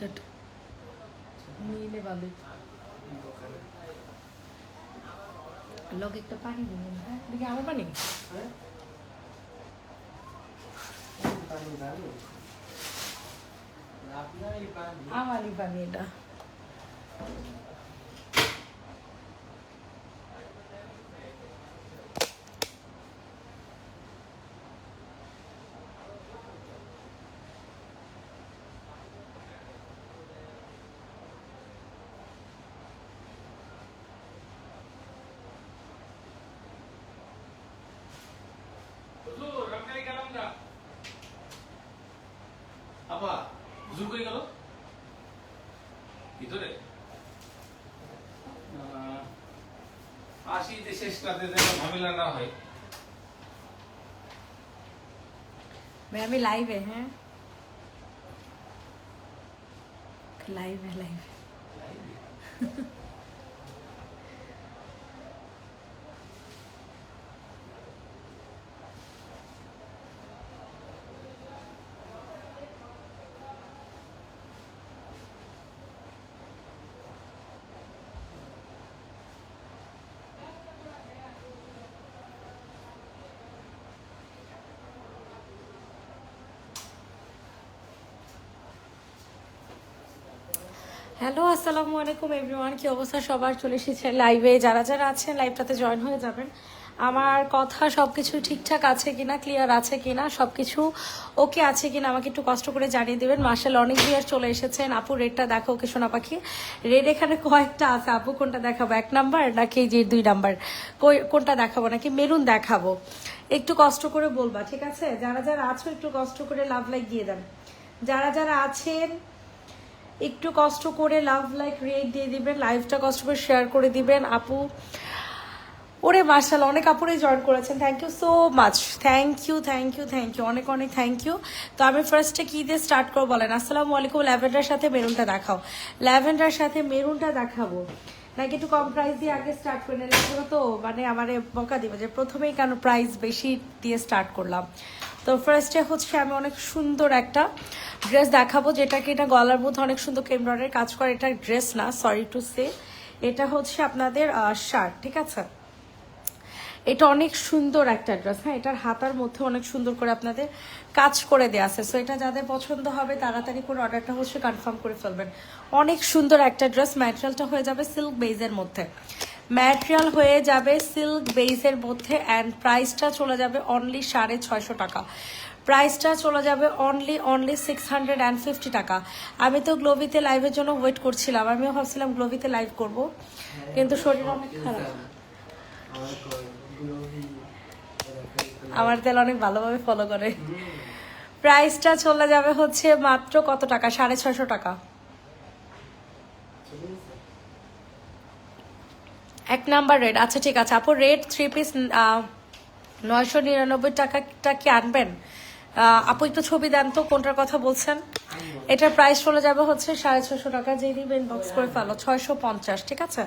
জট নিলে ভালো। লোক একটা পানি দিন হ্যাঁ? দেখি আমার পানি। আমারই পানি এটা। বাবা হুজুর কই গেল? ভিতরে? আসি যে শেষটাতে যেন ঝামেলা না হয়। ভাই আমি লাইভে হ্যাঁ? লাইভে লাইভে লাইভে হ্যালো, আসসালামু আলাইকুম এভরিওয়ান কি অবস্থা? সবার চলে এসেছে লাইভে যারা যারা আছেন লাইভটাতে জয়েন হয়ে যাবেন। আমার কথা সব কিছু ঠিকঠাক আছে কিনা ক্লিয়ার আছে কিনা সব কিছু ওকে আছে কিনা, আমাকে একটু কষ্ট করে জানিয়ে দেবেন। মার্শাল, অনেক বিয়ার চলে এসেছেন। আপু রেডটা দেখো, ওকে সোনা পাখি। রেড এখানে কয়েকটা আছে। আপু, কোনটা দেখাবো? এক নাম্বার নাকি যে দুই নাম্বার কোনটা দেখাবো? নাকি মেরুন দেখাবো? একটু কষ্ট করে বলবা, ঠিক আছে? যারা যারা আছো, একটু কষ্ট করে লাভ লাইক দিয়ে দেন। যারা যারা আছেন একটু কষ্ট করে লাভ লাইক রেট দিয়ে দিবেন লাইভটা কষ্ট করে শেয়ার করে দিবেন। আপু, ওরে মার্শাল, অনেক আপুরে জয়েন করেছেন। Thank you so much thank you thank you thank you অনেক অনেক থ্যাংক ইউ তো আমি ফার্স্টে কী দিয়ে স্টার্ট করব বলেন? আসসালামু আলাইকুম, ল্যাভেন্ডার সাথে মেরুনটা দেখাও। ল্যাভেন্ডার সাথে মেরুনটা দেখাবো। নাকি একটু কম প্রাইস দিয়ে আগে স্টার্ট করে নিলে তো? মানে আমারে বকা দিবে যে প্রথমেই কেন প্রাইস বেশি দিয়ে স্টার্ট করলাম। তো ফার্স্টে হচ্ছে আমি অনেক সুন্দর একটা ড্রেস দেখাবো যেটাকে এটা গলার মধ্যে অনেক সুন্দর কেমব্রয়ডারি কাজ করে, এটা ড্রেস না সরি টু সে এটা হচ্ছে আপনাদের শার্ট ঠিক আছে? এটা অনেক সুন্দর একটা ড্রেস হ্যাঁ এটার হাতার মধ্যে অনেক সুন্দর করে আপনাদের কাজ করে দেওয়া আছে। সো এটা যাদের পছন্দ হবে, তাড়াতাড়ি করে অর্ডারটা হচ্ছে কনফার্ম করে ফেলবেন। অনেক সুন্দর একটা ড্রেস ম্যাটেরিয়ালটা হয়ে যাবে সিল্ক বেজের মধ্যে। ম্যাটেরিয়াল হয়ে যাবে সিল্ক বেজের মধ্যে অ্যান্ড প্রাইসটা চলে যাবে অনলি সাড়ে ছয়শো টাকা। প্রাইসটা চলে যাবে only only six hundred and fifty টাকা। আমি তো গ্লোবিতে লাইভের জন্য ওয়েট করছিলাম, আমিও ভাবছিলাম গ্লোবিতে লাইভ করব, কিন্তু শরীর অনেক খারাপ। আমার তেল অনেক ভালোভাবে ফলো করে। প্রাইসটা চলে যাবে হচ্ছে মাত্র কত টাকা? সাড়ে ছয়শো টাকা। এক নাম্বার রেড আচ্ছা ঠিক আছে। আপু রেড থ্রি পিস নয়শো নিরানব্বই টাকাটা কি আনবেন? আপু একটু ছবি দেন তো কোনটার কথা বলছেন? এটার প্রাইস চলে যাবে হচ্ছে সাড়ে ছশো টাকা। যে নিবেন বক্স করে ফেলো ছয়শো পঞ্চাশ ঠিক আছে?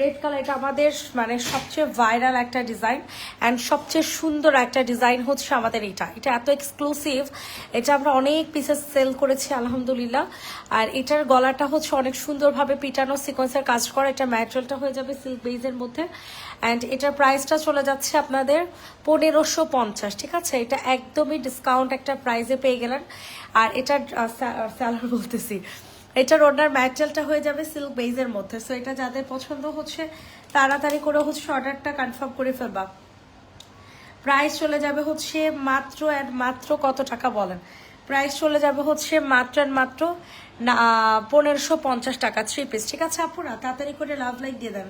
রেড কালার এটা আমাদের মানে সবচেয়ে ভাইরাল একটা ডিজাইন অ্যান্ড সবচেয়ে সুন্দর একটা ডিজাইন হচ্ছে আমাদের এটা। এটা এত এক্সক্লুসিভ এটা আমরা অনেক পিসেস সেল করেছি, আলহামদুলিল্লাহ। আর এটার গলাটা হচ্ছে অনেক সুন্দরভাবে পিটানো সিকোয়েন্সের কাজ করা, এটা ম্যাটেরিয়ালটা হয়ে যাবে সিল্ক বেজের মধ্যে। অ্যান্ড এটার প্রাইসটা চলে যাচ্ছে আপনাদের পনেরোশো পঞ্চাশ, ঠিক আছে? এটা একদমই ডিসকাউন্ট একটা প্রাইসে পেয়ে গেলেন। আর এটার স্যালার বলতেছি। এটার ওনার ম্যাটেরিয়ালটা হয়ে যাবে সিল্ক বেজের মধ্যে। সো এটা যাদের পছন্দ হচ্ছে, তাড়াতাড়ি করে হচ্ছে অর্ডারটা কনফার্ম করে ফেলবা। প্রাইস চলে যাবে হচ্ছে মাত্র অ্যান্ড মাত্র কত টাকা বলেন? প্রাইস চলে যাবে হচ্ছে মাত্র অ্যান্ড মাত্র পনেরোশো পঞ্চাশ টাকা থ্রি পিস ঠিক আছে আপুরা তাড়াতাড়ি করে লাভ লাইক দিয়ে দেন।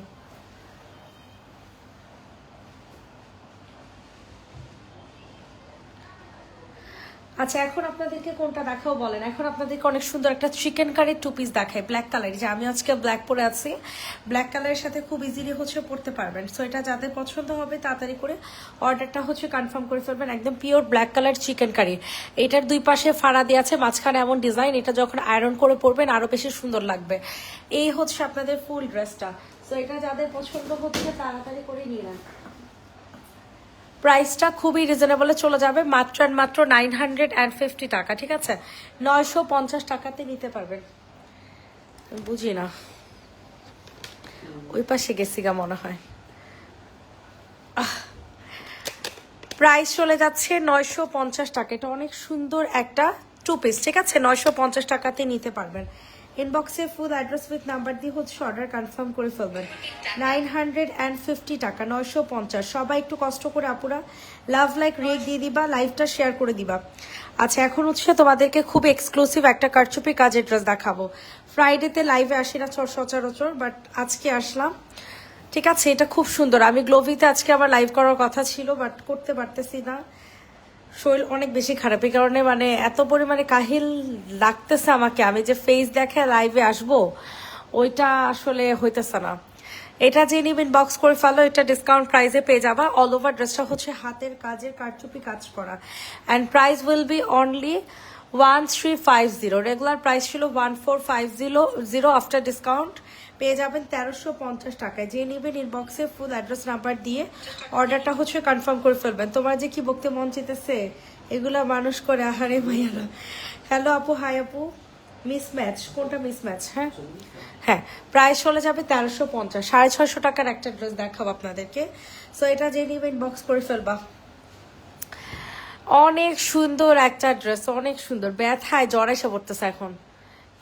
আচ্ছা এখন আপনাদেরকে কোনটা দেখাও বলেন? এখন আপনাদেরকে অনেক সুন্দর একটা চিকেন কারির টু পিস দেখায় ব্ল্যাক কালার যে আমি আজকে ব্ল্যাক পরে আছি। ব্ল্যাক কালারের সাথে খুব ইজিলি হচ্ছে পড়তে পারবেন। সো এটা যাদের পছন্দ হবে, তাড়াতাড়ি করে অর্ডারটা হচ্ছে কনফার্ম করে ফেলবেন। একদম pure black colour chicken curry এটার দুই পাশে ফাড়া দিয়ে আছে, মাঝখানে এমন ডিজাইন এটা যখন আয়রন করে পরবেন, আরও বেশি সুন্দর লাগবে। এই হচ্ছে আপনাদের ফুল ড্রেসটা সো এটা যাদের পছন্দ হচ্ছে, তাড়াতাড়ি করে নিয়ে নেন। প্রাইসটা খুবই রিজনেবলে চলে যাবে, মাত্র অ্যান্ড মাত্র নাইন হান্ড্রেড অ্যান্ড ফিফটি টাকা, ঠিক আছে? নয়শো পঞ্চাশ টাকাতে নিতে পারবেন। বুঝি না। ওই পাশে গেছি গা মনে হয়। প্রাইস চলে যাচ্ছে নয়শো পঞ্চাশ টাকা। এটা অনেক সুন্দর একটা টু পিস ঠিক আছে? নয়শো পঞ্চাশ টাকাতে নিতে পারবেন। ইনবক্সে ফুল অ্যাড্রেস উইথ নাম্বার দিয়ে হচ্ছে অর্ডার কনফার্ম করে ফেলবেন। নাইন হান্ড্রেড অ্যান্ড ফিফটি টাকা, নয়শো পঞ্চাশ। সবাই একটু কষ্ট করে আপুরা লাভ লাইক রেক দিয়ে দিবা লাইভটা শেয়ার করে দিবা। আচ্ছা এখন হচ্ছে তোমাদেরকে খুব এক্সক্লুসিভ একটা কারচুপি কাজের ড্রেস দেখাবো। ফ্রাইডেতে লাইভে আসি না সচরাচর বাট আজকে আসলাম। ঠিক আছে, এটা খুব সুন্দর। আমি গ্লোভিতে আজকে আমার লাইভ করার কথা ছিল বাট করতে পারতেছি না। শরীর অনেক বেশি খারাপ। এই কারণে মানে এত পরিমাণে কাহিল লাগতেছে আমাকে। আমি যে ফেস দেখে লাইভে আসব, ওইটা আসলে হইতেছে না। এটা যে নিবেন বক্স করে ফেলো, এটা ডিসকাউন্ট প্রাইসে পেয়ে যাবা। অল ওভার ড্রেসটা হচ্ছে হাতের কাজের কারচুপি কাজ করা। And price will be only one three five zero regular price ছিল one four five zero zero after discount পেয়ে যাবেন তেরোশো পঞ্চাশ টাকায়। যে নেবেন ইনবক্সে ফুল অ্যাড্রেস নাম্বার দিয়ে অর্ডারটা হচ্ছে কনফার্ম করে ফেলবেন। তোমার যে কি বকতে মন চেতেছে এগুলা মানুষ করে, আহারে মাইয়ারা। হ্যালো আপু হাই আপু। মিস ম্যাচ কোনটা মিস ম্যাচ হ্যাঁ? হ্যাঁ প্রাইস চলে যাবে তেরোশো পঞ্চাশ। সাড়ে ছয়শো টাকার একটা ড্রেস দেখাবো আপনাদেরকে। সো এটা যে নেবেন বক্স করে ফেলবা। অনেক সুন্দর একটা ড্রেস অনেক সুন্দর। ব্যথায় জ্বর এসে পড়তেছে এখন।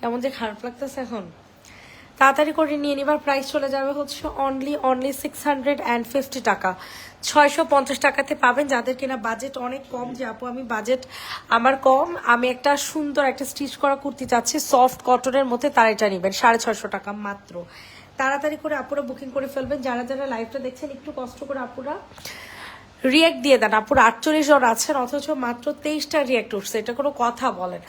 কেমন যে খারাপ লাগতেছে এখন। তাড়াতাড়ি করে নিয়ে নিবার প্রাইস চলে যাবে হচ্ছে only only six hundred and fifty টাকা। ছয়শো পঞ্চাশ টাকাতে পাবেন যাদের কিনা বাজেট অনেক কম। যে আপু, আমি বাজেট আমার কম। আমি একটা সুন্দর একটা স্টিচ করা কুর্তি চাচ্ছি সফট কটনের মধ্যে তারা এটা নেবেন, সাড়ে ছয়শো টাকা মাত্র। তাড়াতাড়ি করে আপুরা বুকিং করে ফেলবেন। যারা যারা লাইভটা দেখছেন, একটু কষ্ট করে আপুরা রিয়েক্ট দিয়ে দেন। আপুরা আটচল্লিশ জন আছেন, অথচ মাত্র তেইশটা রিয়েক্ট উঠছে। এটা কোনো কথা বলেন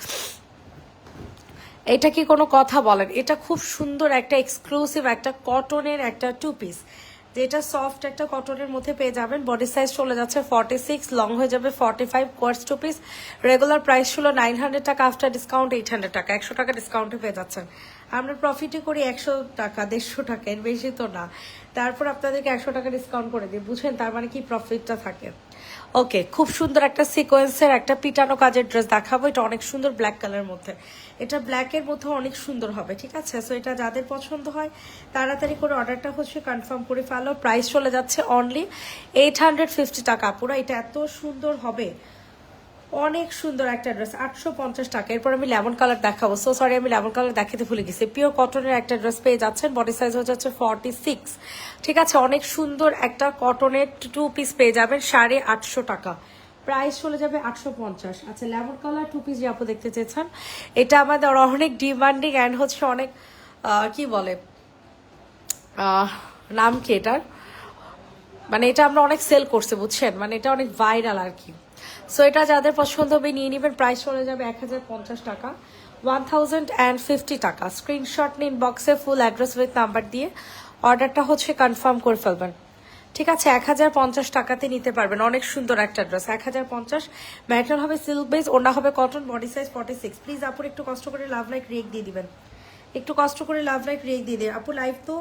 এটা কি কোনো কথা বলেন? এটা খুব সুন্দর একটা এক্সক্লুসিভ একটা কটনের একটা টু পিস যেটা সফট একটা কটনের মধ্যে পেয়ে যাবেন। বডি সাইজ চলে যাচ্ছে ফর্টি সিক্স লং হয়ে যাবে forty five coords two piece regular price ছিল নাইন হান্ড্রেড টাকা আফটার ডিসকাউন্ট এইট হান্ড্রেড টাকা। একশো টাকা ডিসকাউন্টে পেয়ে যাচ্ছেন। আমরা প্রফিটই করি একশো টাকা, দেড়শো টাকা, এর বেশি তো না। তারপর আপনাদেরকে একশো টাকা ডিসকাউন্ট করে দিই। বুঝেন তার মানে কি প্রফিটটা থাকে? ওকে খুব সুন্দর একটা সিকোয়েন্সের একটা পিটানো কাজের ড্রেস দেখাবো। এটা অনেক সুন্দর ব্ল্যাক কালারের মধ্যে। এটা ব্ল্যাকের মধ্যে অনেক সুন্দর হবে, ঠিক আছে? সো এটা যাদের পছন্দ হয়, তাড়াতাড়ি করে অর্ডারটা হচ্ছে কনফার্ম করে ফেলো। প্রাইস চলে যাচ্ছে অনলি এইট হান্ড্রেড ফিফটি টাকা। পুরো এটা এত সুন্দর হবে। অনেক সুন্দর একটা ড্রেস, আটশো পঞ্চাশ টাকা। এরপর আমি লেমন কালার দেখাবো। সো সরি আমি লেমন কালার দেখাতে ভুলে গেছি। পিওর কটনের একটা ড্রেস পেয়ে যাচ্ছেন। বডি সাইজ হয়ে যাচ্ছে ফর্টি সিক্স ঠিক আছে, অনেক সুন্দর একটা কটনের টু পিস পেয়ে যাবেন, সাড়ে আটশো টাকা। প্রাইস চলে যাবে আটশো পঞ্চাশ। আচ্ছা লেমন কালার টু পিস আপু দেখতে চেয়েছেন, এটা আমাদের অনেক ডিমান্ডিং অ্যান্ড হচ্ছে অনেক কি বলে নাম কি এটার? মানে এটা আমরা অনেক সেল করছে, বুঝছেন? মানে এটা অনেক ভাইরাল আর কি। সো এটা যাদের পছন্দ হবে, নিয়ে নেবেন। প্রাইস চলে যাবে এক হাজার পঞ্চাশ টাকা। ওয়ান টাকা। স্ক্রিনশট নিন বক্সে ফুল অ্যাড্রেস উইথ নাম্বার দিয়ে। অর্ডারটা হচ্ছে কনফার্ম করে ফেলবেন। ঠিক আছে, এক হাজার পঞ্চাশ টাকাতে নিতে পারবেন। অনেক সুন্দর একটা ড্রেস এক হাজার পঞ্চাশ ম্যাটেরিয়াল হবে সিল্ক বেস ওনা হবে cotton body size forty six please আপুর একটু কষ্ট করে লাভ লাইক রেক দিয়ে দিবেন। একটু কষ্ট করে লাভ লাইক রেক দিয়ে দিন। আপু লাইভ তো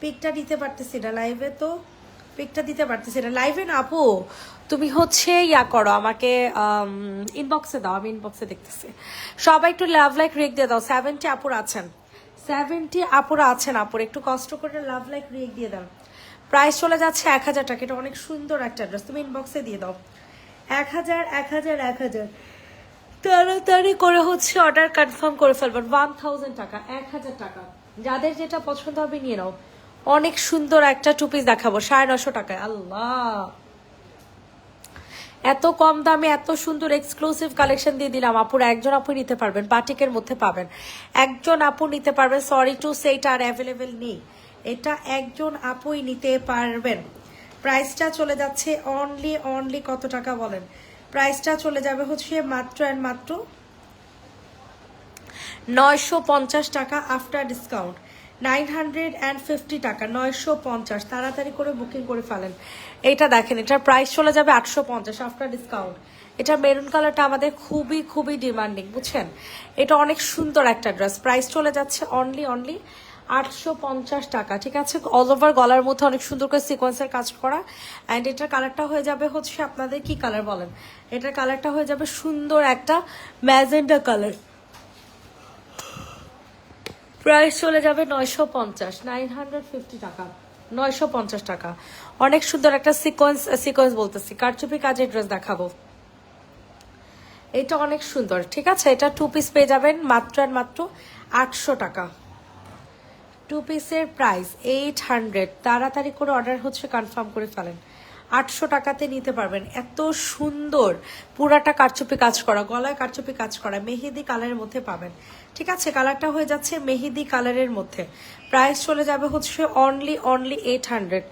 পিকটা দিতে পারতেছি না। লাইভে তো পিকটা দিতে পারতেছি না। লাইভে না, আপু? তুমি হচ্ছে ইয়া করো, আমাকে ইনবক্সে দাও, আমি ইনবক্সে দেখতেছি। সবাই একটু লাভ লাইক রেক দিয়ে দাও। সেভেন্টি আপুর আছেন। সেভেন্টি আপুরা আছেন, আপুর। একটু কষ্ট করে লাভ লাইক রেক দিয়ে দাও প্রাইস চলে যাচ্ছে এক হাজার টাকা। এটা অনেক সুন্দর একটা ড্রেস তুমি ইনবক্সে দিয়ে দাও। এক হাজার এক হাজার এক হাজার। তাড়াতাড়ি করে হচ্ছে অর্ডার কনফার্ম করে ফেলবেন। ওয়ান থাউজেন্ড টাকা, এক হাজার টাকা। যাদের যেটা পছন্দ হবে নিয়ে নাও। অনেক সুন্দর একটা টু পিস দেখাবো, সাড়ে নশো টাকায়। আল্লাহ! এত কম দামে এত সুন্দর এক্সক্লুসিভ কালেকশন দিয়ে দিলাম। আপুর একজন আপু নিতে পারবেন, বাটিকের মধ্যে পাবেন। একজন আপু নিতে পারবেন সরি টু সে আর অ্যাভেলেবেল নেই। এটা একজন আপুই নিতে পারবেন। প্রাইসটা চলে যাচ্ছে অনলি অনলি কত টাকা বলেন? প্রাইসটা চলে যাবে হচ্ছে মাত্র অ্যান্ড মাত্র নয়শো পঞ্চাশ টাকা after discount nine hundred and fifty টাকা, নয়শো পঞ্চাশ। তাড়াতাড়ি করে বুকিং করে ফেলেন। এটা দেখেন, এটার প্রাইস চলে যাবে আটশো পঞ্চাশ আফটার ডিসকাউন্ট এটা মেরুন কালারটা আমাদের খুবই খুবই ডিমান্ডিং বুঝছেন? এটা অনেক সুন্দর একটা ড্রেস প্রাইস চলে যাচ্ছে অনলি অনলি আটশো পঞ্চাশ টাকা, ঠিক আছে? অল ওভার গলার মধ্যে অনেক সুন্দর করে সিকোয়েন্সের কাজ করা। অ্যান্ড এটার কালারটা হয়ে যাবে হচ্ছে আপনাদের কি কালার বলেন? এটার কালারটা হয়ে যাবে সুন্দর একটা ম্যাজেন্ডা কালার প্রাইস চলে যাবে নয়শো পঞ্চাশ নাইন হান্ড্রেড ফিফটি টাকা, নয়শো পঞ্চাশ টাকা। অনেক সুন্দর একটা সিকোয়েন্স সিকোয়েন্স বলতেছি। কারচুপি কাজের ড্রেস দেখাবো। এটা অনেক সুন্দর, ঠিক আছে? এটা টু পিস পেয়ে যাবেন, মাত্র আর মাত্র আটশো টাকা। টু পিসের প্রাইস এইট হান্ড্রেড তাড়াতাড়ি করে অর্ডার হচ্ছে কনফার্ম করে ফেলেন। আটশো টাকাতে নিতে পারবেন। এত সুন্দর পুরাটা কারচুপি কাজ করা, গলায় কারচুপি কাজ করা, মেহেদি কালারের মধ্যে পাবেন। ঠিক আছে, কালারটা হয়ে যাচ্ছে মেহেদি কালারের মধ্যে। প্রাইস চলে যাবে হচ্ছে অনলি অনলি এইট হান্ড্রেড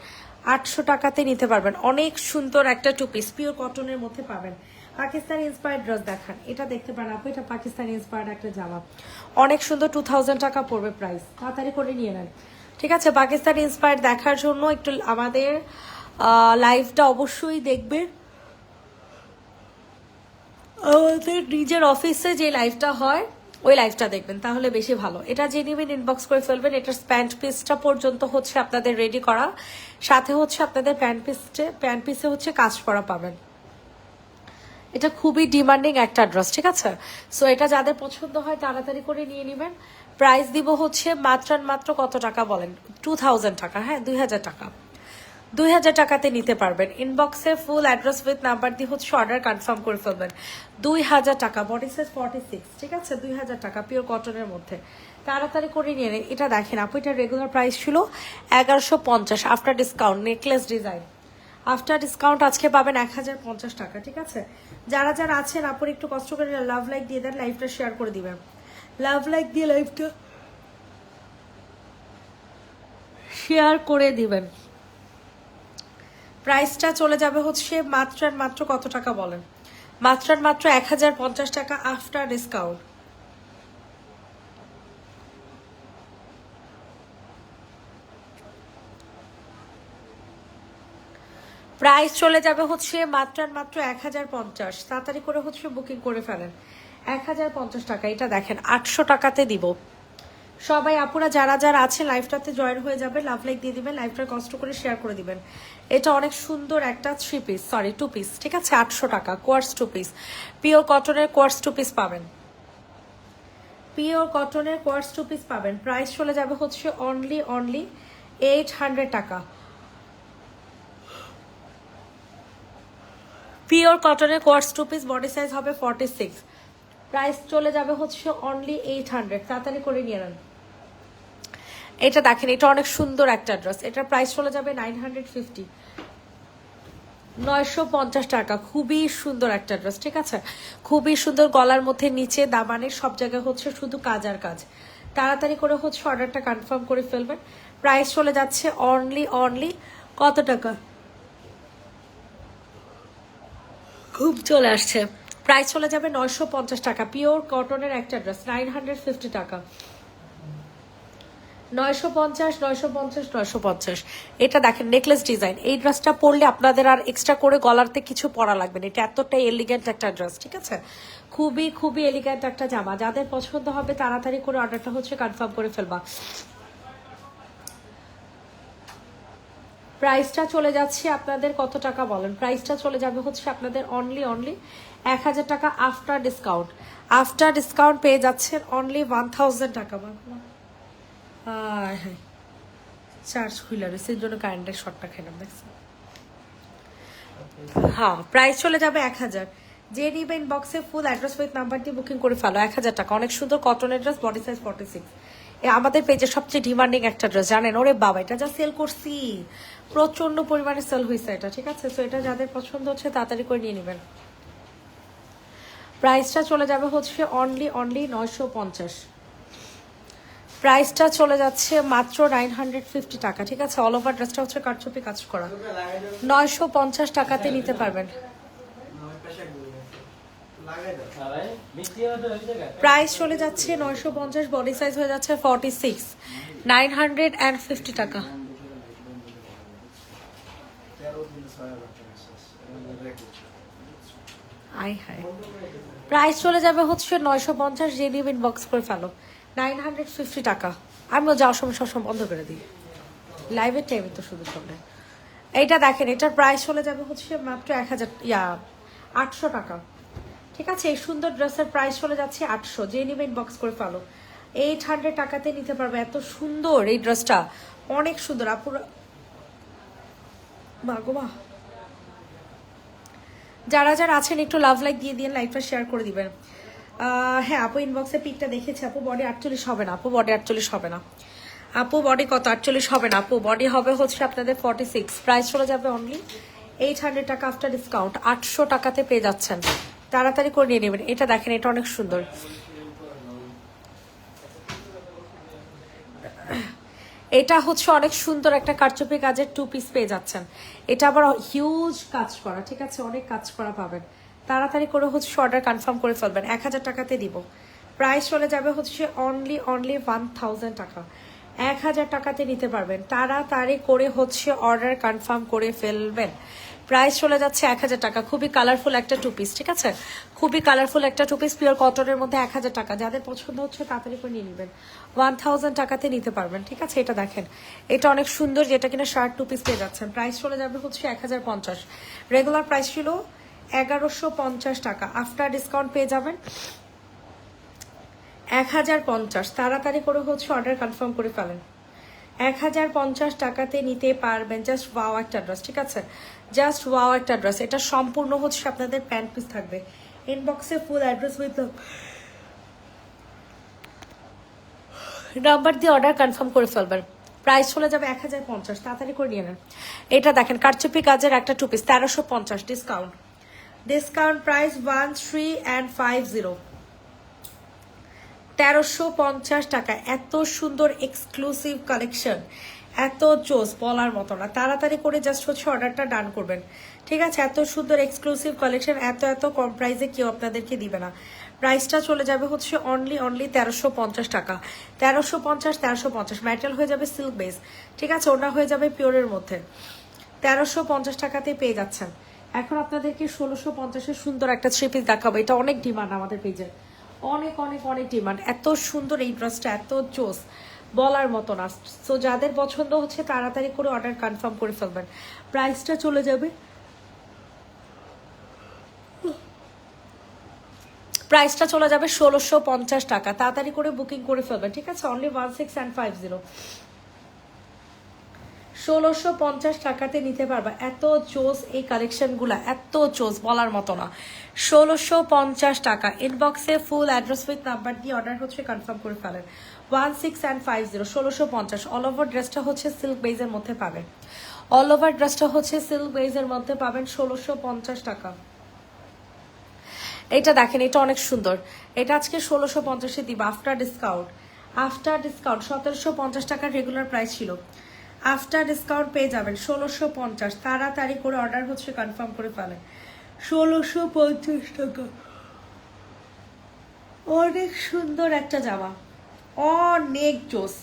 আটশো টাকাতে নিতে পারবেন। অনেক সুন্দর একটা টু পিস পিওর কটনের মধ্যে পাবেন। পাকিস্তান ইন্সপায়ার্ড ড্রেস দেখান। এটা দেখতে পারেন আপু, এটা পাকিস্তান ইন্সপায়ার্ড একটা জামা। অনেক সুন্দর টু থাউজেন্ড টাকা পড়বে প্রাইস তাড়াতাড়ি করে নিয়ে নেন। ঠিক আছে, পাকিস্তান ইন্সপায়ার্ড দেখার জন্য একটু আমাদের লাইভটা অবশ্যই দেখবে। আমাদের নিজের অফিসে যে লাইভটা হয়, ওই লাইভটা দেখবেন, তাহলে বেশি ভালো। এটা যে নেবেন ইনবক্স করে ফেলবেন, এটার প্যান্ট পিসটা পর্যন্ত হচ্ছে আপনাদের রেডি করা। সাথে হচ্ছে আপনাদের প্যান্ট পিসটে প্যান্ট পিসে হচ্ছে কাজ করা পাবেন। এটা খুবই ডিমান্ডিং একটা ড্রেস ঠিক আছে? সো এটা যাদের পছন্দ হয়, তাড়াতাড়ি করে নিয়ে নেবেন। প্রাইস দিব হচ্ছে মাত্র মাত্র কত টাকা বলেন? টু টাকা হ্যাঁ দুই হাজার টাকা। দুই হাজার টাকাতে নিতে পারবেন। ইনবক্সে ফুল অ্যাড্রেস উইথ নাম্বার দিয়ে হচ্ছে অর্ডার কনফার্ম করে ফেলবেন। দুই হাজার টাকা বডি সাইজ ফর্টি সিক্স ঠিক আছে? দুই হাজার টাকা পিওর কটনের মধ্যে। তাড়াতাড়ি করে নিয়ে নিন। এটা দেখেন, আপু, এটা রেগুলার প্রাইস ছিল এগারোশো পঞ্চাশ after discount necklace design after discount আজকে পাবেন এক হাজার পঞ্চাশ টাকা, ঠিক আছে? যারা যারা আছেন, আপুর একটু কষ্ট করে লাভ লাইক দিয়ে দেন লাইভটা শেয়ার করে দিবেন। লাভ লাইক দিয়ে লাইভটা শেয়ার করে দিবেন। প্রাইসটা চলে যাবে হচ্ছে মাত্র আর মাত্র কত টাকা বলেন? মাত্র আর মাত্র এক হাজার পঞ্চাশ টাকা আফটার ডিসকাউন্ট প্রাইস চলে যাবে হচ্ছে মাত্র আর মাত্র এক হাজার পঞ্চাশ। তাড়াতাড়ি করে হচ্ছে বুকিং করে ফেলেন। এক হাজার পঞ্চাশ টাকা, এটা দেখেন, আটশো টাকাতে দিব। সবাই আপুরা, যারা যারা আছে লাইভটাতে জয়েন হয়ে যাবে লাভ লাইক দিয়ে দিবেন লাইভটা কষ্ট করে শেয়ার করে দিবেন। এটা অনেক সুন্দর একটা three piece sorry two piece ঠিক আছে? আটশো টাকা কোয়ার্স টু পিস পিওর কটনের কোয়ার্স টু পিস পাবেন। পিওর কটনের কোয়ার্স টু পিস পাবেন। প্রাইস চলে যাবে হচ্ছে অনলি অনলি এইট হান্ড্রেড টাকা। পিওর কটনের coords two piece body size হবে ফর্টি সিক্স প্রাইস চলে যাবে হচ্ছে অনলি এইট হান্ড্রেড তাড়াতাড়ি করে নিয়ে নেন। এটা দেখেন, এটা অনেক সুন্দর একটা ড্রেস। এটার প্রাইস চলে যাবে নাইন হান্ড্রেড ফিফটি নয়শো পঞ্চাশ টাকা। খুবই সুন্দর একটা ড্রেস, ঠিক আছে? খুবই সুন্দর গলার মধ্যে, নিচে, দামানে, সব জায়গায় হচ্ছে শুধু কাজ আর কাজ। তাড়াতাড়ি করে হচ্ছে অর্ডারটা কনফার্ম করে ফেলবেন। প্রাইস চলে যাচ্ছে অনলি অনলি কত টাকা? খুব চলে আসছে। প্রাইস চলে যাবে নয়শো পঞ্চাশ টাকা। পিওর কটনের একটা ড্রেস নাইন হান্ড্রেড ফিফটি টাকা। নয়শো পঞ্চাশ নয়শো পঞ্চাশ নয়শো পঞ্চাশ। এটা দেখেন নেকলেস ডিজাইন এই ড্রেসটা পরলে আপনাদের আর এক্সট্রা করে গলারতে কিছু পরা লাগবে না। এটা এতটাই এলিগেন্ট একটা ড্রেস ঠিক আছে? খুবই খুবই এলিগেন্ট একটা জামা। যাদের পছন্দ হবে, তাড়াতাড়ি করে অর্ডারটা হচ্ছে কনফার্ম করে ফেলবা। প্রাইসটা চলে যাচ্ছে আপনাদের কত টাকা বলেন? প্রাইসটা চলে যাবে হচ্ছে আপনাদের অনলি অনলি এক হাজার টাকা আফটার ডিসকাউন্ট আফটার ডিসকাউন্ট পেয়ে যাচ্ছেন অনলি ওয়ান থাউজেন্ড টাকা। হ্যাঁ হ্যাঁ। চার্জ খুলে রয়েছে এর জন্য কারেন্টের শর্টটা খেলাম দেখছি? হ্যাঁ প্রাইস চলে যাবে এক হাজার। যে নিবেন বক্সে ফুল অ্যাড্রেস উইথ নাম্বার দিয়ে বুকিং করে ফেলো, এক হাজার টাকা। অনেক সুন্দর কটনের dress body size forty six আমাদের পেজে সবচেয়ে ডিমান্ডিং একটা ড্রেস জানেন? ওরে বাবা, এটা যা সেল করছি। প্রচণ্ড পরিমাণে সেল হয়েছে এটা, ঠিক আছে? সো এটা যাদের পছন্দ হচ্ছে, তাড়াতাড়ি করে নিয়ে নেবেন। প্রাইসটা চলে যাবে হচ্ছে অনলি অনলি নয়শো পঞ্চাশ। প্রাইসটা চলে যাচ্ছে মাত্র নাইন হান্ড্রেড ফিফটি টাকা, ঠিক আছে? অল ওভার ড্রেসটা হচ্ছে কারচুপি কাজ করা। নয়শো পঞ্চাশ টাকাতে নিতে পারবেন। প্রাইস চলে যাচ্ছে নয়শো পঞ্চাশ বডি সাইজ হয়ে যাচ্ছে forty six nine hundred and fifty টাকা। আই হাই প্রাইস চলে যাবে হচ্ছে নয়শো পঞ্চাশ যে নিবেন বক্স করে ফেলো। নাইন হান্ড্রেড ফিফটি টাকা। আমিও যাওয়ার সময় সবসময় বন্ধ করে দিই। লাইভের টাইমে তো শুধু চলে। এইটা দেখেন, এটার প্রাইস চলে যাবে হচ্ছে মাত্র এক হাজার, ইয়া, আটশো টাকা। ঠিক আছে, এই সুন্দর ড্রেসের প্রাইস চলে যাচ্ছে আটশো। যে নিবেন বক্স করে ফেলো এইট হান্ড্রেড টাকাতে নিতে পারবে। এত সুন্দর এই ড্রেসটা। অনেক সুন্দর। আপুরা বাগোবা যারা যারা আছেন, একটু লাভ লাইক দিয়ে দিয়ে লাইভটা শেয়ার করে দিবেন। হ্যাঁ আপু ইনবক্সে পিকটা দেখেছি, আপু বডি আটচল্লিশ হবে না, আপু বডি আটচল্লিশ হবে না। আপু বডি কত? আটচল্লিশ হবে না, আপু বডি হবে হচ্ছে আপনাদের ফর্টি সিক্স প্রাইস চলে যাবে only eight hundred taka after discount আটশো টাকাতে পেয়ে যাচ্ছেন। তাড়াতাড়ি করে নিয়ে নেবেন, এটা দেখেন, এটা অনেক সুন্দর। এটা হচ্ছে অনেক সুন্দর একটা কারচুপি কাজের টু পিস পেয়ে যাচ্ছেন। এটা আবার হিউজ কাজ করা, ঠিক আছে? অনেক কাজ করা পাবেন। তাড়াতাড়ি করে হচ্ছে অর্ডার কনফার্ম করে ফেলবেন। এক হাজার টাকাতে দিব। প্রাইস চলে যাবে হচ্ছে অনলি অনলি ওয়ান থাউজেন্ড টাকা। এক হাজার টাকাতে নিতে পারবেন। তাড়াতাড়ি করে হচ্ছে অর্ডার কনফার্ম করে ফেলবেন। প্রাইস চলে যাচ্ছে এক হাজার টাকা। খুবই কালারফুল একটা টু পিস ঠিক আছে? খুবই কালারফুল একটা টু পিস পিওর কটনের মধ্যে এক হাজার টাকা। যাদের পছন্দ হচ্ছে তাড়াতাড়ি করে নিয়ে নেবেন। ওয়ান থাউজেন্ড টাকাতে নিতে পারবেন, ঠিক আছে? এটা দেখেন। এটা অনেক সুন্দর, যেটা কিনা শার্ট টু পিস পেয়ে যাচ্ছেন। প্রাইস চলে যাবে হচ্ছে এক হাজার পঞ্চাশ। রেগুলার প্রাইস ছিল এগারোশো পঞ্চাশ টাকা। আফটার ডিসকাউন্ট পেয়ে যাবেন। এক হাজার পঞ্চাশ। তাড়াতাড়ি করে হচ্ছে অর্ডার কনফার্ম করে ফেলেন। এক হাজার পঞ্চাশ টাকাতে নিতে পারবেন জাস্ট ওয়াও একটা ড্রেস ঠিক আছে? জাস্ট ওয়াও একটা ড্রেস এটা সম্পূর্ণ হচ্ছে আপনাদের প্যান্ট পিস থাকবে। ইনবক্সে ফুল অ্যাড্রেস উইথ নাম্বার দিয়ে অর্ডার কনফার্ম করে ফেলবেন। প্রাইস চলে যাবে এক হাজার পঞ্চাশ। তাড়াতাড়ি করে নিয়ে নেন। এটা দেখেন, কারচুপি কাজের একটা টু পিস তেরোশো পঞ্চাশ discount discount price one three and five zero তেরোশো পঞ্চাশ টাকা। এত সুন্দর এক্সক্লুসিভ কালেকশন এত জোস বলার মতো না। তাড়াতাড়ি করে জাস্ট হচ্ছে অর্ডারটা ডান করবেন। ঠিক আছে? এত সুন্দর এক্সক্লুসিভ কালেকশন এত এত কম প্রাইসে কেউ আপনাদেরকে দিবে না। প্রাইসটা চলে যাবে হচ্ছে অনলি অনলি তেরোশো পঞ্চাশ টাকা। তেরোশো পঞ্চাশ তেরোশো পঞ্চাশ। ম্যাটেরিয়াল হয়ে যাবে সিল্ক বেস ঠিক আছে? ওটা হয়ে যাবে পিওরের মধ্যে। তেরোশো পঞ্চাশ টাকাতেই পেয়ে যাচ্ছেন। এখন আপনাদেরকে ষোলোশো পঞ্চাশের সুন্দর একটা থ্রি পিস দেখাবো। এটা অনেক ডিমান্ড আমাদের পেজে অনেক অনেক অনেক ডিমান্ড এত সুন্দর এই ড্রেসটা এত জোস বলার মতো না। সো যাদের পছন্দ হচ্ছে, তাড়াতাড়ি করে অর্ডার কনফার্ম করে ফেলবেন। প্রাইসটা চলে যাবে। প্রাইসটা চলে যাবে ষোলোশো পঞ্চাশ টাকা। তাড়াতাড়ি করে বুকিং করে ফেলবেন, ঠিক আছে? Only one six and five zero ষোলোশো পঞ্চাশ টাকাতে নিতে পারবা। এত চোস এই কালেকশনগুলো এত চোস বলার মতো না। ষোলোশো পঞ্চাশ টাকা। ইনবক্সে ফুল অ্যাড্রেস উইথ নাম্বার দিয়ে অর্ডার হচ্ছে কনফার্ম করে ফেলেন। One six and five zero ষোলোশো পঞ্চাশ। অল ওভার ড্রেসটা হচ্ছে সিল্ক বেজের মধ্যে পাবেন। অল ওভার ড্রেসটা হচ্ছে সিল্ক বেজের মধ্যে পাবেন ষোলোশো পঞ্চাশ টাকা। এটা দেখেন, এটা অনেক সুন্দর। এটা আজকে ষোলোশো পঞ্চাশে দিব আফটার ডিসকাউন্ট আফটার ডিসকাউন্ট সতেরোশো পঞ্চাশ টাকার রেগুলার প্রাইস ছিল। আফটার ডিসকাউন্ট পেয়ে যাবেন, ষোলোশো পঞ্চাশ। তাড়াতাড়ি করে অর্ডার হচ্ছে কনফার্ম করে ফেলেন। ষোলোশো পঞ্চাশ টাকা। অনেক সুন্দর একটা জামা। অনেক জোস।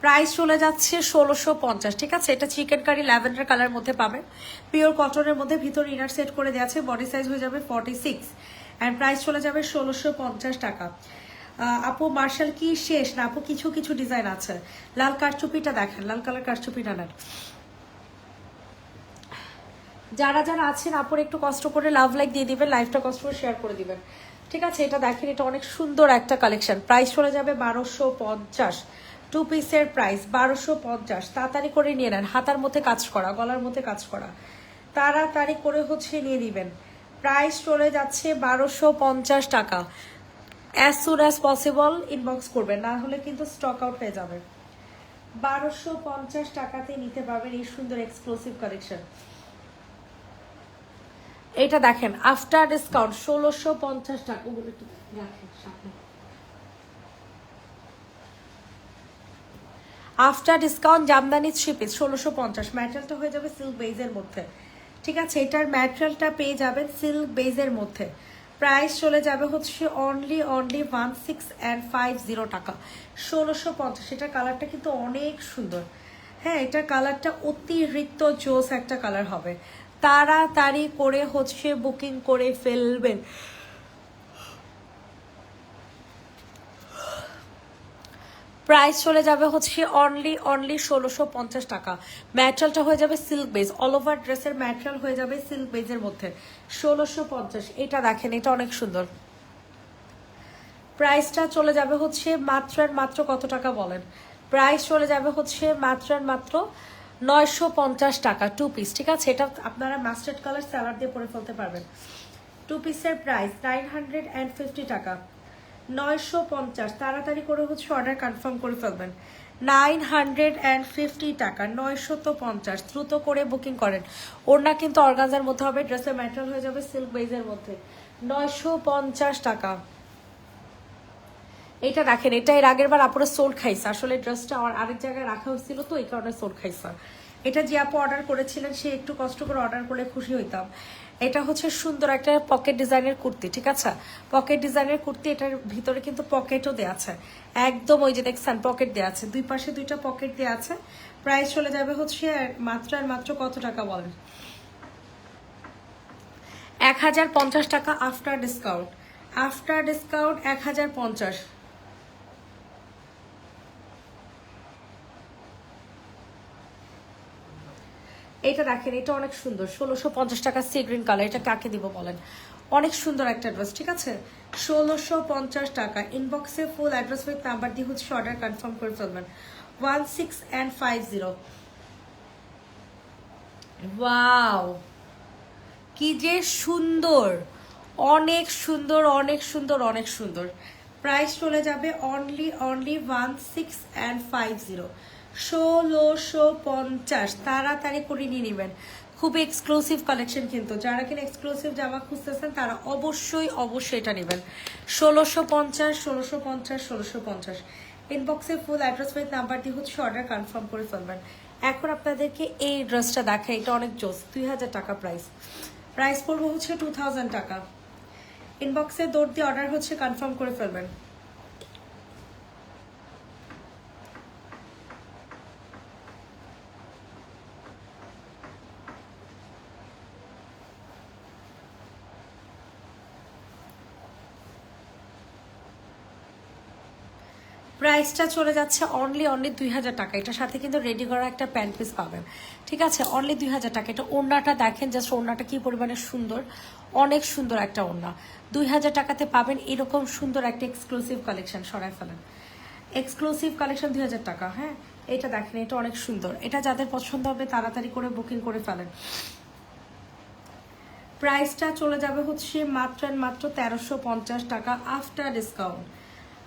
প্রাইস চলে যাচ্ছে ষোলোশো পঞ্চাশ, ঠিক আছে? এটা চিকেন কারি ল্যাভেন্ডার কালার মধ্যে পাবেন। পিওর কটনের মধ্যে ভিতর ইনার সেট করে দেওয়া আছে বডি সাইজ হয়ে যাবে ফর্টি সিক্স অ্যান্ড প্রাইস চলে যাবে ষোলোশো পঞ্চাশ টাকা। আপু মার্শাল কি শেষ? না, আপু, কিছু কিছু ডিজাইন আছে। লাল কারচুপিটা দেখেন, লাল কালার কারচুপিটা নেন যারা যারা আছেন, আপুর একটু কষ্ট করে লাভ লাইক দিয়ে দিবেন লাইভটা কষ্ট করে শেয়ার করে দিবেন। ঠিক আছে, এটা দেখেন, এটা অনেক সুন্দর একটা কালেকশন প্রাইস চলে যাবে বারোশো পঞ্চাশ। টু পিসের প্রাইস বারোশো পঞ্চাশ। তাড়াতাড়ি করে নিয়ে নেন, হাতার মধ্যে কাজ করা, গলার মধ্যে কাজ করা। তাড়াতাড়ি করে হচ্ছে নিয়ে দিবেন প্রাইস চলে যাচ্ছে বারোশো পঞ্চাশ টাকা। As soon as possible inbox করবেন না হলে কিন্তু স্টক আউট হয়ে যাবে। বারোশো পঞ্চাশ টাকাতে নিতে পারবেন এই সুন্দর এক্সক্লুসিভ কালেকশন এটা দেখেন আফটার ডিসকাউন্ট ষোলোশো পঞ্চাশ টাকা। ওগুলো একটু রাখেন after discount Jamdani three piece ষোলোশো পঞ্চাশ। ম্যাটেরিয়ালটা হয়ে যাবে সিল্ক বেজের মধ্যে। ঠিক আছে, এটার ম্যাটেরিয়ালটা পেয়ে যাবেন সিল্ক বেজের মধ্যে। প্রাইস চলে যাবে হচ্ছে only only one six and five zero টাকা। ষোলোশো পঞ্চাশ এটার কালারটা কিন্তু অনেক সুন্দর। হ্যাঁ এটা কালারটা অতিরিক্ত জোস একটা কালার হবে। তাড়াতাড়ি করে হচ্ছে বুকিং করে ফেলবেন। প্রাইস চলে যাবে হচ্ছে অনলি অনলি ষোলোশো পঞ্চাশ টাকা। ম্যাটেরিয়ালটা হয়ে যাবে সিল্ক বেজ অল ওভার ড্রেসের ম্যাটেরিয়াল হয়ে যাবে সিল্ক বেজের মধ্যে। ষোলোশো পঞ্চাশ। এটা দেখেন, এটা অনেক সুন্দর। প্রাইসটা চলে যাবে হচ্ছে মাত্র আর মাত্র কত টাকা বলেন? প্রাইস চলে যাবে হচ্ছে মাত্র আর মাত্র নয়শো পঞ্চাশ টাকা টু পিস ঠিক আছে? এটা আপনারা মাস্টার্ড কালার স্যালাড দিয়ে পরে ফেলতে পারবেন। টু পিসের price nine hundred and fifty টাকা। নয়শো পঞ্চাশ। তাড়াতাড়ি করে হচ্ছে অর্ডার কনফার্ম করে ফেলবেন। নাইন হান্ড্রেড অ্যান্ড ফিফটি টাকা নয়শত পঞ্চাশ। দ্রুত করে বুকিং করেন। ওড়না কিন্তু অর্গানজার মধ্যে হবে ড্রেসের ম্যাটেরিয়াল হয়ে যাবে সিল্ক বেজের মধ্যে। নয়শো পঞ্চাশ টাকা। এটা রাখেন এটা এর আগের বার আপুরা সোল খাইছে। আসলে ড্রেসটা আমার আরেক জায়গায় রাখা হয়েছিল তো, এই কারণে সোল খাইছে। এটা যে আপু অর্ডার করেছিলেন, সে একটু কষ্ট করে অর্ডার করলে খুশি হইতাম। এটা হচ্ছে সুন্দর একটা পকেট ডিজাইনের কুর্তি, ঠিক আছে? পকেট ডিজাইনের কুর্তি, এটার ভিতরে কিন্তু পকেটও দেওয়া আছে। একদম ওই যে দেখছেন পকেট দেওয়া আছে। দুই পাশে দুইটা পকেট দেওয়া আছে। প্রাইস চলে যাবে হচ্ছে মাত্র আর মাত্র কত টাকা বলেন? এক হাজার পঞ্চাশ টাকা আফটার ডিসকাউন্ট আফটার ডিসকাউন্ট এক হাজার পঞ্চাশ। এটা দেখেন, এটা অনেক সুন্দর। ষোলোশো পঞ্চাশ টাকা সি গ্রিন কালার এটা কাকে দিব বলেন? অনেক সুন্দর একটা ড্রেস ঠিক আছে? ষোলোশো পঞ্চাশ টাকা ইনবক্সে ফুল অ্যাড্রেস উইথ নাম্বার দিয়ে হচ্ছে অর্ডার কনফার্ম করে ফেলবেন one six and five zero wow কি যে সুন্দর! অনেক সুন্দর অনেক সুন্দর অনেক সুন্দর। প্রাইস চলে যাবে only only one six and five zero ষোলোশো পঞ্চাশ। তাড়াতাড়ি করে নিয়ে নেবেন। খুব এক্সক্লুসিভ কালেকশন কিন্তু। যারা কিনা এক্সক্লুসিভ জামা খুঁজতেছেন, তারা অবশ্যই অবশ্যই এটা নেবেন। ষোলোশো পঞ্চাশ ষোলোশো পঞ্চাশ ষোলোশো পঞ্চাশ। ইনবক্সে ফুল অ্যাড্রেস উইথ নাম্বার দিয়ে হচ্ছে অর্ডার কনফার্ম করে ফেলবেন। এখন আপনাদেরকে এই ড্রেসটা দেখা এটা অনেক জোস, দুই হাজার টাকা প্রাইস প্রাইস পড়ব হচ্ছে টু থাউজেন্ড টাকা। ইনবক্সে দৌড় দিয়ে অর্ডার হচ্ছে কনফার্ম করে ফেলবেন। প্রাইসটা চলে যাচ্ছে অনলি অনলি দুই হাজার টাকা। এটার সাথে কিন্তু রেডি করা একটা প্যান্ট পিস পাবেন। ঠিক আছে? অনলি দুই হাজার টাকা। এটা ওড়নাটা দেখেন জাস্ট ওড়নাটা কি পরিমাণে সুন্দর। অনেক সুন্দর একটা ওড়না। দুই হাজার টাকাতে পাবেন এরকম সুন্দর একটা এক্সক্লুসিভ কালেকশন সরাই ফেলেন। এক্সক্লুসিভ কালেকশন দুই হাজার টাকা হ্যাঁ? এটা দেখেন, এটা অনেক সুন্দর। এটা যাদের পছন্দ হবে, তাড়াতাড়ি করে বুকিং করে ফেলেন। প্রাইসটা চলে যাবে হচ্ছে মাত্র মাত্র তেরোশো পঞ্চাশ টাকা আফটার ডিসকাউন্ট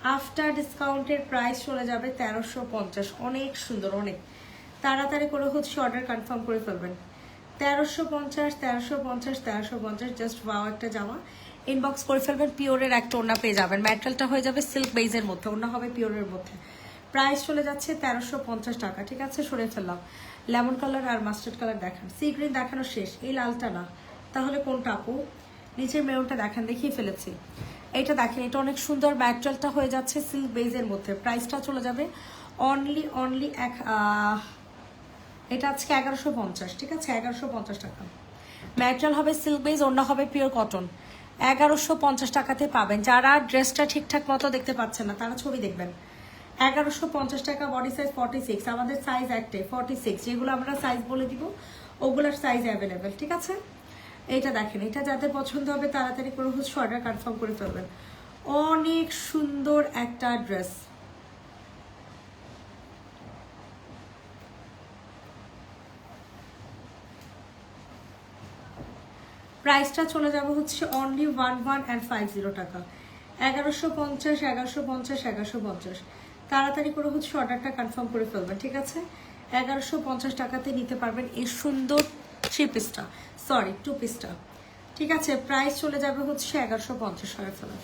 আফটার ডিসকাউন্টের প্রাইস চলে যাবে তেরোশো পঞ্চাশ। অনেক সুন্দর, অনেক। তাড়াতাড়ি করে হচ্ছে অর্ডার কনফার্ম করে ফেলবেন। তেরোশো পঞ্চাশ তেরোশো পঞ্চাশ তেরোশো পঞ্চাশ, জাস্ট ওয়াও একটা জামা। ইনবক্স করে ফেলবেন, পিওরের একটা ওড়না পেয়ে যাবেন। ম্যাটেরিয়ালটা হয়ে যাবে সিল্ক বেইজের মধ্যে ওনা হবে পিওরের মধ্যে। প্রাইস চলে যাচ্ছে তেরোশো পঞ্চাশ টাকা, ঠিক আছে? সরে ফেললাম। লেমন কালার আর মাস্টার্ড কালার দেখান। সি গ্রিন দেখানো শেষ, এই লালটা না। তাহলে কোনটা আপু? নিচের মেরুনটা দেখান, দেখিয়ে ফেলেছি। এইটা দেখেন, এটা অনেক সুন্দর ম্যাটেরিয়ালটা হয়ে যাচ্ছে সিল্ক বেজের মধ্যে। প্রাইসটা চলে যাবে অনলি অনলি এক এটা আজকে এগারোশো পঞ্চাশ, ঠিক আছে? এগারোশো পঞ্চাশ টাকা। ম্যাটেরিয়াল হবে সিল্ক বেজ অন্য হবে পিওর কটন এগারোশো পঞ্চাশ টাকাতে পাবেন। যারা ড্রেসটা ঠিকঠাক মতো দেখতে পাচ্ছেন না, তারা ছবি দেখবেন। এগারোশো পঞ্চাশ টাকা বডি সাইজ ফর্টি সিক্স আমাদের সাইজ একটাই ফর্টি সিক্স যেগুলো আমরা সাইজ বলে দিব, ওগুলোর সাইজ অ্যাভেলেবেল ঠিক আছে? এইটা দেখেন, এটা যাদের পছন্দ হবে তাড়াতাড়ি করে হচ্ছে অর্ডার কনফার্ম করে ফেলবেন। অনেক সুন্দর একটা ড্রেস প্রাইসটা চলে যাবে হচ্ছে only one one and five zero টাকা। এগারোশো পঞ্চাশ এগারোশো পঞ্চাশ এগারোশো পঞ্চাশ। তাড়াতাড়ি করে হচ্ছে অর্ডারটা কনফার্ম করে ফেলবেন, ঠিক আছে? এগারোশো পঞ্চাশ টাকাতে নিতে পারবেন এই সুন্দর থ্রি পিসটা সরি টু। পিসটা ঠিক আছে প্রাইস চলে যাবে হচ্ছে এগারোশো পঞ্চাশ টাকা। ফেলা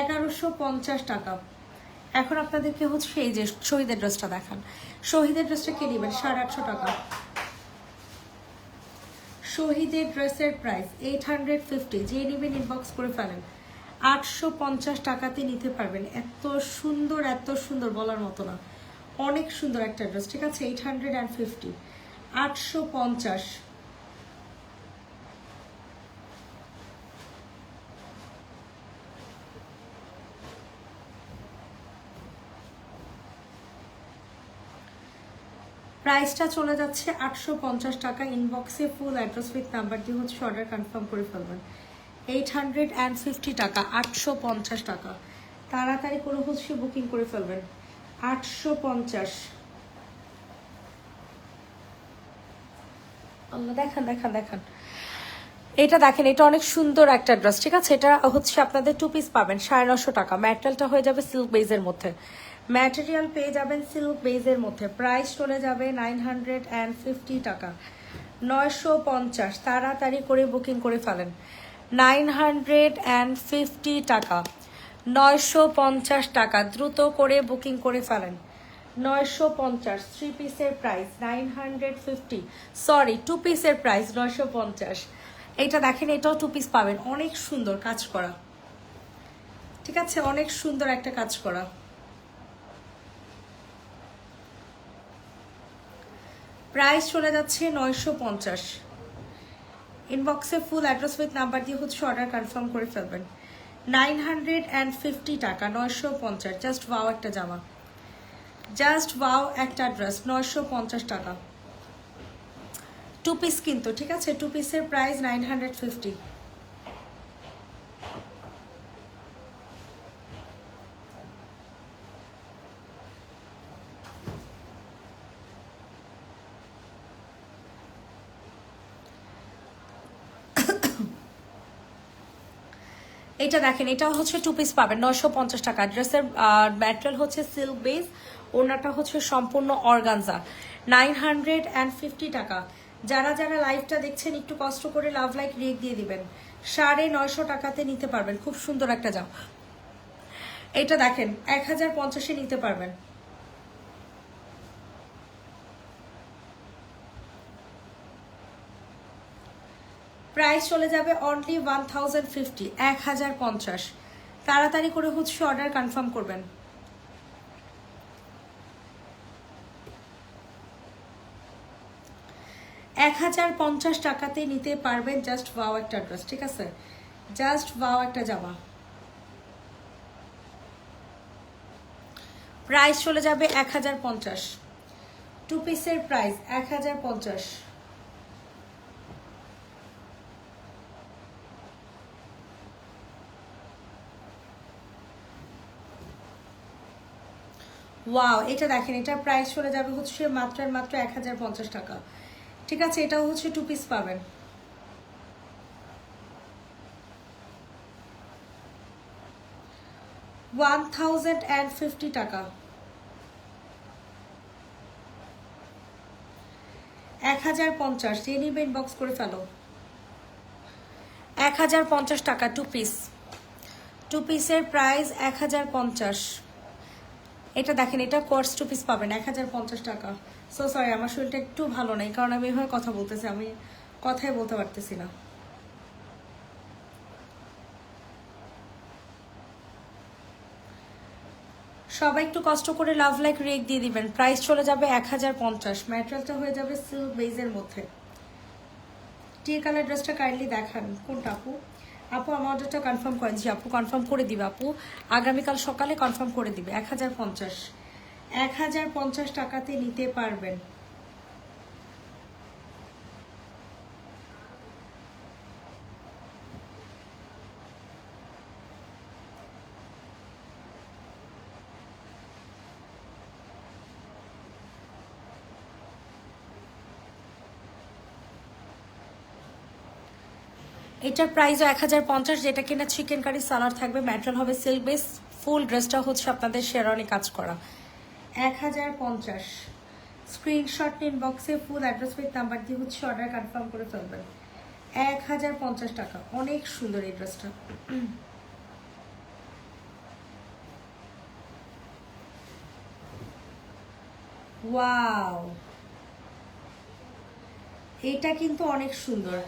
এগারোশো পঞ্চাশ টাকা। এখন আপনাদেরকে হচ্ছে এই যে শহীদের ড্রেসটা দেখান। শহীদের ড্রেসটা কে নেবেন? সাড়ে আটশো টাকা। শহীদের ড্রেসের প্রাইস এইট হান্ড্রেড ফিফটি যে নেবেন ইনবক্স করে ফেলেন। আটশো পঞ্চাশ টাকাতে নিতে পারবেন। এত সুন্দর এত সুন্দর বলার মতো না। অনেক সুন্দর একটা ড্রেস। ঠিক আছে এইট হান্ড্রেড অ্যান্ড ফিফটি আটশো পঞ্চাশ। প্রাইসটা চলে যাচ্ছে আটশো পঞ্চাশ টাকা। ইনবক্সে ফুল অ্যাড্রেস উইথ নাম্বার দিয়ে হচ্ছে অর্ডার কনফার্ম করে ফেলবেন। এইট হান্ড্রেড অ্যান্ড ফিফটি টাকা, আটশো পঞ্চাশ টাকা। তাড়াতাড়ি করে হচ্ছে বুকিং করে ফেলবেন। আটশো পঞ্চাশ। দেখান দেখান দেখান। এটা দেখেন, এটা অনেক সুন্দর একটা ড্রেস ঠিক আছে? এটা হচ্ছে আপনাদের টু পিস পাবেন, সাড়ে নশো টাকা। ম্যাটেরিয়ালটা হয়ে যাবে সিল্ক বেজের মধ্যে। ম্যাটেরিয়াল পেয়ে যাবেন সিল্ক বেজের মধ্যে। প্রাইস চলে যাবে নাইন হান্ড্রেড অ্যান্ড ফিফটি টাকা। নয়শো পঞ্চাশ, তাড়াতাড়ি করে বুকিং করে ফেলেন। নাইন হান্ড্রেড অ্যান্ড ফিফটি টাকা। নয়শো পঞ্চাশ টাকা, দ্রুত করে বুকিং করে ফেলেন। নয়শো পঞ্চাশ থ্রি পিসের price nine hundred fifty sorry two পিসের প্রাইস নয়শো পঞ্চাশ। এইটা দেখেন, এটাও টু পিস পাবেন। অনেক সুন্দর কাজ করা। ঠিক আছে? অনেক সুন্দর একটা কাজ করা। প্রাইস চলে যাচ্ছে নয়শো পঞ্চাশ। ইনবক্সে ফুল অ্যাড্রেস উইথ নাম্বার দিয়ে হচ্ছে অর্ডার কনফার্ম করে ফেলবেন। নাইন হান্ড্রেড অ্যান্ড ফিফটি টাকা, নয়শো পঞ্চাশ জাস্ট ওয়াও একটা জামা। জাস্ট ওয়াও একটা ড্রেস নয়শো পঞ্চাশ টাকা। টু পিস কিন্তু, ঠিক আছে? টু পিসের প্রাইস নাইন হান্ড্রেড ফিফটি এটা দেখেন, এটা হচ্ছে টু পিস পাবেন, নয়শো পঞ্চাশ টাকা। ড্রেসের ম্যাটেরিয়াল হচ্ছে সিল্ক বেস ওনাটা হচ্ছে সম্পূর্ণ organza nine hundred and fifty টাকা। যারা যারা লাইভটা দেখছেন, একটু কষ্ট করে লাভ লাইক রেক দিয়ে দিবেন। সাড়ে নয়শো টাকাতে নিতে পারবেন, খুব সুন্দর একটা যাও এটা দেখেন, এক হাজার পঞ্চাশে নিতে পারবেন। প্রাইস চলে যাবে অনলি ওয়ান থাউজেন্ড ফিফটি এক হাজার পঞ্চাশ। তাড়াতাড়ি করে হচ্ছে অর্ডার কনফার্ম করবেন। এক হাজার পঞ্চাশ টাকাতে নিতে পারবেন জাস্ট ওয়াও একটা ড্রেস ঠিক আছে? জাস্ট ওয়াও একটা জামা। প্রাইস চলে যাবে এক হাজার পঞ্চাশ। টু পিসের প্রাইস এক হাজার পঞ্চাশ। ওয়াও এটা দেখেন, এটার প্রাইস চলে যাবে হচ্ছে মাত্রার মাত্র এক হাজার পঞ্চাশ টাকা। ঠিক আছে, এটাও হচ্ছে টু পিস পাবেন। ওয়ান থাউজেন্ড অ্যান্ড ফিফটি টাকা। এক হাজার পঞ্চাশ যে নিবে ইনবক্স করে ফেলো। এক হাজার পঞ্চাশ টাকা টু পিস টু পিসের প্রাইস এক হাজার পঞ্চাশ। এটা দেখেন, এটা কোর্স টু পিস পাবেন, এক হাজার পঞ্চাশ টাকা। সো সরি আমার শরীরটা একটু ভালো নেই, কারণ আমি এভাবে কথা বলতেছি, আমি কথাই বলতে পারতেছি না। সবাই একটু কষ্ট করে লাভ লাইক রেক দিয়ে দিবেন প্রাইস চলে যাবে এক হাজার পঞ্চাশ ম্যাটেরিয়ালটা হয়ে যাবে সিল্ক বেজের মধ্যে। টি কালার ড্রেসটা কাইন্ডলি দেখান, কোনটা আপু? আপু, আমার অর্ডারটা কনফার্ম করেন জি আপু কনফার্ম করে দিবে আপু। আগামীকাল সকালে কনফার্ম করে দিবে। এক হাজার পঞ্চাশ। এক হাজার পঞ্চাশ টাকাতে নিতে পারবেন। এটার প্রাইসও এক হাজার পঞ্চাশ, যেটা কিনা চিকেন কারি সালার থাকবে ম্যাটেরিয়াল হবে সিল্ক বেস ফুল ড্রেসটা হচ্ছে আপনাদের শেরওয়ানি কাজ করা। এক হাজার পঞ্চাশ। স্ক্রিনশট নিন বক্সে ফুল অ্যাড্রেস উইথ নাম্বার দিয়ে হচ্ছে অর্ডার কনফার্ম করে ফেলবেন। এক হাজার পঞ্চাশ টাকা। অনেক সুন্দর এই ড্রেসটা এটা কিন্তু অনেক সুন্দর।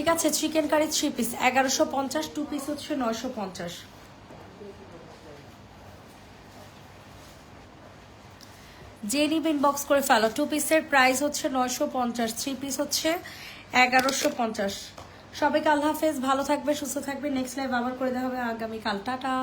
ঠিক আছে চিকেন কারি থ্রি পিস এগারোশো পঞ্চাশ টু পিস হচ্ছে নয়শো পঞ্চাশ। যে নিবেন বক্স করে ফেলো টু পিসের প্রাইস হচ্ছে নয়শো পঞ্চাশ থ্রি পিস হচ্ছে এগারোশো পঞ্চাশ। সবাইকে আল্লাহ হাফেজ, ভালো থাকবে, সুস্থ থাকবে। নেক্সট লাইভ আবার করে দেওয়া হবে। আগামীকাল, টাটা।